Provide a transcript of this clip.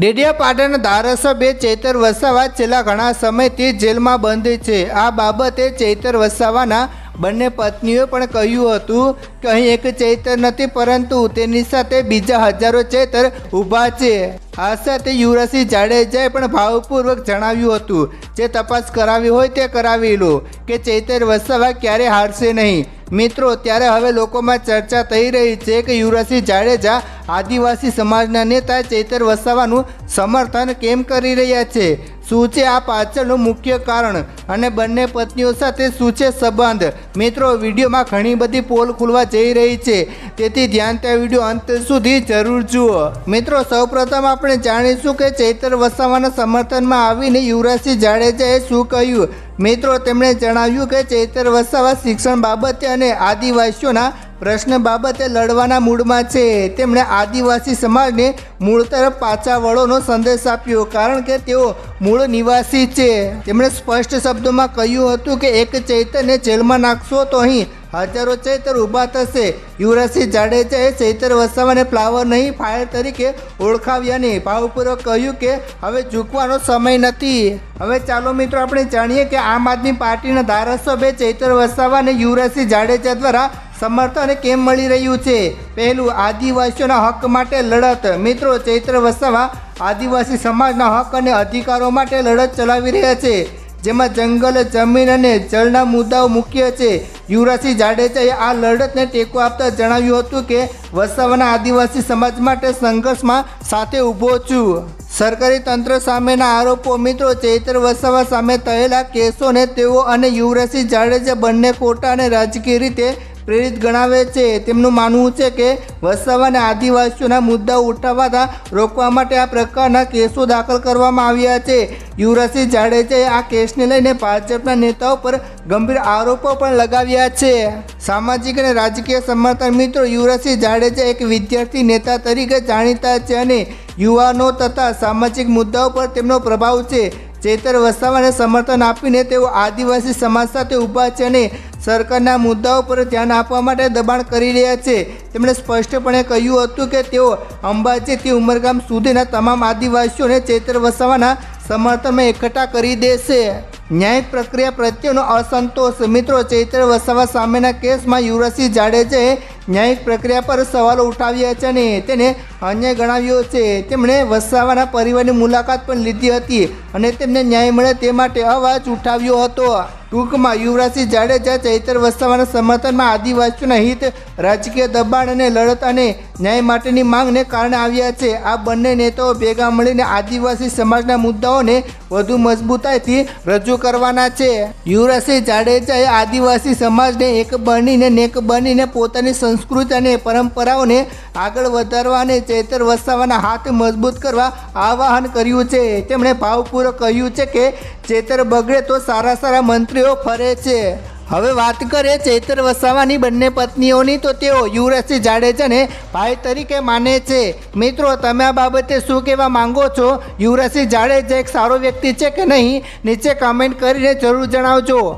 ડેડિયાપાડાના ધારાસભ્ય ચૈતર વસાવા છેલ્લા ઘણા સમયથી જેલમાં બંધ છે. આ બાબતે ચૈતર વસાવાના બંને પત્નીઓએ પણ કહ્યું હતું કે અહીં એક ચૈતર નથી, પરંતુ તેની સાથે બીજા હજારો ચૈતર ઊભા છે. આ સાથે યુવરાજસિંહ જાડેજાએ પણ ભાવપૂર્વક જણાવ્યું હતું. જે તપાસ કરાવી હોય તે કરાવી લો કે ચૈતર વસાવા ક્યારે હારશે નહીં. મિત્રો ત્યારે હવે લોકોમાં ચર્ચા થઈ રહી છે કે યુવરાજસિંહ જાડેજા આદિવાસી સમાજના નેતા ચૈતર વસાવાનું સમર્થન કેમ કરી રહ્યા છે? શું છે આ પાછળનું મુખ્ય કારણ? અને બંને પત્નીઓ સાથે શું છે સંબંધ? મિત્રો, વિડીયોમાં ઘણી બધી પોલ ખુલવા જઈ રહી છે. તેથી ધ્યાન ત્યાં વીડિયો અંત સુધી જરૂર જુઓ. મિત્રો, સૌપ્રથમ આપણે જાણીશું કે ચૈતર વસાવાના સમર્થનમાં આવીને યુવરાજસિંહ જાડેજાએ શું કહ્યું? મિત્રો, તેમણે જણાવ્યું કે ચૈતર વસાવા શિક્ષણ બાબતે અને આદિવાસીઓના પ્રશ્ન બાબતે લડવાના મૂડમાં છે. તેમણે આદિવાસી સમાજને મૂળ તરફ પાછા વળોનો સંદેશ આપ્યો કારણ કે તેઓ મૂળ નિવાસી છે. તેમણે સ્પષ્ટ શબ્દોમાં કહ્યું હતું કે, એક ચૈતરને જેલમાં નાખશો તો અહીં હજારો ચૈતર ઊભા થશે. યુવરાજસિંહ જાડેજાએ ચૈતર વસાવાને ફ્લાવર નહીં ફાયર તરીકે ઓળખાવ્યાને ભાવપૂર્વક કહ્યું કે હવે ઝૂકવાનો સમય નથી. હવે ચાલો મિત્રો, આપણે જાણીએ કે આમ આદમી પાર્ટીના ધારાસભ્ય ચૈતર વસાવાને યુવરાજસિંહ જાડેજા દ્વારા સમર્થન કેમ મળી રહ્યું છે? પહેલું, આદિવાસીઓના હક માટે લડત. મિત્રો, ચૈત્ર વસાવા આદિવાસી સમાજના હક અને અધિકારો માટે લડત ચલાવી રહ્યા છે. જેમાં જંગલ, જમીન અને જળના મુદ્દાઓ મુખ્ય છે. યુવરાજસિંહ જાડેજાએ આ લડતને ટેકો આપતા જણાવ્યું હતું કે, વસાવાના આદિવાસી સમાજ માટે સંઘર્ષમાં સાથે ઊભો છું. સરકારી તંત્ર સામેના આરોપો મિત્રો, ચૈત્ર વસાવા સામે થયેલા કેસોને તેઓ અને યુવરાજસિંહ જાડેજા બંને ખોટા અને રાજકીય રીતે પ્રેરિત ગણાવે છે. તેમનું માનવું છે કે વસાવાને આદિવાસીઓના મુદ્દાઓ ઉઠાવતા રોકવા માટે આ પ્રકારના કેસો દાખલ કરવામાં આવ્યા છે. યુવરાજસિંહ જાડેજાએ આ કેસને લઈને ભાજપના નેતાઓ પર ગંભીર આરોપો પણ લગાવ્યા છે. સામાજિક અને રાજકીય સમર્થન મિત્રો યુવરાજસિંહ જાડેજા એક વિદ્યાર્થી નેતા તરીકે જાણીતા છે અને યુવાનો તથા સામાજિક મુદ્દાઓ પર તેમનો પ્રભાવ છે. ચેતર વસાવાને સમર્થન આપીને તેઓ આદિવાસી સમાજ સાથે ઊભા છે અને સરકારના મુદ્દાઓ પર ધ્યાન આપવા માટે દબાણ કરી રહ્યા છે. તેમણે સ્પષ્ટપણે કહ્યું હતું કે તેઓ અંબાજીથી ઉમરગામ સુધીના તમામ આદિવાસીઓને ચેતર વસાવાના સમર્થનમાં એકઠા કરી દેશે. ન્યાયિક પ્રક્રિયા પ્રત્યેનો અસંતોષ. મિત્રો, ચૈત્ર વસાવા સામેના કેસમાં યુવરાજસિંહ જાડેજાએ ન્યાયિક પ્રક્રિયા પર સવાલો ઉઠાવ્યા છે અને તેને અન્યાય ગણાવ્યો છે. તેમણે વસાવાના પરિવારની મુલાકાત પણ લીધી હતી અને તેમને ન્યાય મળે તે માટે અવાજ ઉઠાવ્યો હતો. ટૂંકમાં યુવરાજસિંહ જાડેજા ચૈતર વસાવાના સમર્થનમાં આદિવાસીઓના હિત, રાજકીય દબાણ અને લડત અને ન્યાય માટેની માંગને કારણે આવ્યા છે. આ બંને નેતાઓ ભેગા મળીને આદિવાસી સમાજના મુદ્દાઓને વધુ મજબૂતાઈથી રજૂ કરવાના છે. યુવરાજસિંહ જાડેજાએ આદિવાસી સમાજને એક બનીને નેક બનીને પોતાની સંસ્કૃતિ અને પરંપરાઓને આગળ વધારવા અને ચેતર વસાવાના હાથ મજબૂત કરવા આવાહન કર્યું છે. તેમણે ભાવપૂર્વક કહ્યું છે કે, ચેતર બગડે તો સારા સારા મંત્રીઓ ફરે છે. હવે વાત કરીએ ચૈતર વસાવાની બંને પત્નીઓની, તો તેઓ યુવરાજસિંહ જાડેજાને ભાઈ તરીકે માને છે. મિત્રો, તમે આ બાબતે શું કહેવા માંગો છો? યુવરાજસિંહ જાડેજા એક સારો વ્યક્તિ છે કે નહીં? નીચે કમેન્ટ કરીને જરૂર જણાવજો.